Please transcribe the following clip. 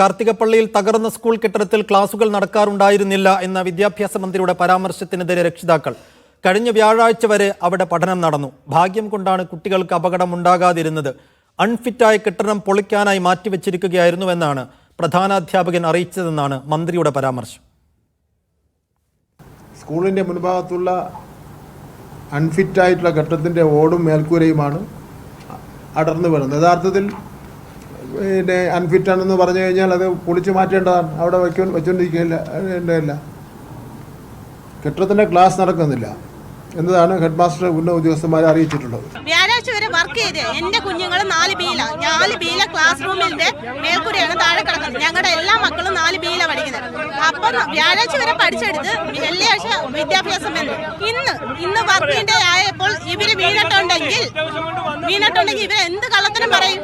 കാർത്തികപ്പള്ളിയിൽ തകർന്ന സ്കൂൾ കെട്ടിടത്തിൽ ക്ലാസുകൾ നടക്കാറുണ്ടായിരുന്നില്ല എന്ന വിദ്യാഭ്യാസ മന്ത്രിയുടെ പരാമർശത്തിനെതിരെ രക്ഷിതാക്കൾ. കഴിഞ്ഞ വ്യാഴാഴ്ച വരെ അവിടെ പഠനം നടന്നു. ഭാഗ്യം കൊണ്ടാണ് കുട്ടികൾക്ക് അപകടം ഉണ്ടാകാതിരുന്നത് അൺഫിറ്റായ കെട്ടിടം പൊളിക്കാനായി മാറ്റിവെച്ചിരിക്കുകയായിരുന്നുവെന്നാണ് പ്രധാനാധ്യാപകൻ അറിയിച്ചതെന്നാണ് മന്ത്രിയുടെ പരാമർശം. സ്കൂളിന്റെ മുൻഭാഗത്തുള്ള അൺഫിറ്റായിട്ടുള്ള കെട്ടിടത്തിന്റെ ഓടും മേൽക്കൂരയുമാണ് അടർന്നു വരുന്നത് യഥാർത്ഥത്തിൽ പിന്നെ അൺഫിറ്റാണെന്ന് പറഞ്ഞു കഴിഞ്ഞാൽ അത് പൊളിച്ചു മാറ്റേണ്ടതാണ്. അവിടെ വയ്ക്കോ വെച്ചുകൊണ്ടിരിക്കില്ല വേണ്ടതല്ല കെട്ടിടത്തിന്റെ ക്ലാസ് നടക്കുന്നില്ല. എന്നതാണ് ഹെഡ് മാസ്റ്റർ ഉന്നത ഉദ്യോഗസ്ഥന്മാരെ അറിയിച്ചിട്ടുള്ളത്. വ്യാഴാഴ്ച വരെ വർക്ക് ചെയ്ത്. എന്റെ കുഞ്ഞുങ്ങൾ നാല് ബിയില നാല് ബിയില ക്ലാസ് റൂമിന്റെ മേൽക്കൂരയാണ് താഴെ കിടക്കുന്നത്. ഞങ്ങളുടെ എല്ലാ മക്കളും നാല് ബിയില പഠിക്കുന്നത്. അപ്പൊ വ്യാഴാഴ്ച വരെ പഠിച്ചെടുത്ത് വെള്ളിയാഴ്ച വിദ്യാഭ്യാസം ഇന്ന് ഇന്ന് വർക്കിന്റെ ആയപ്പോൾ ഇവർ വീണിട്ടുണ്ടെങ്കിൽ വീണിട്ടുണ്ടെങ്കിൽ ഇവർ എന്ത് കള്ളത്തരം പറയും?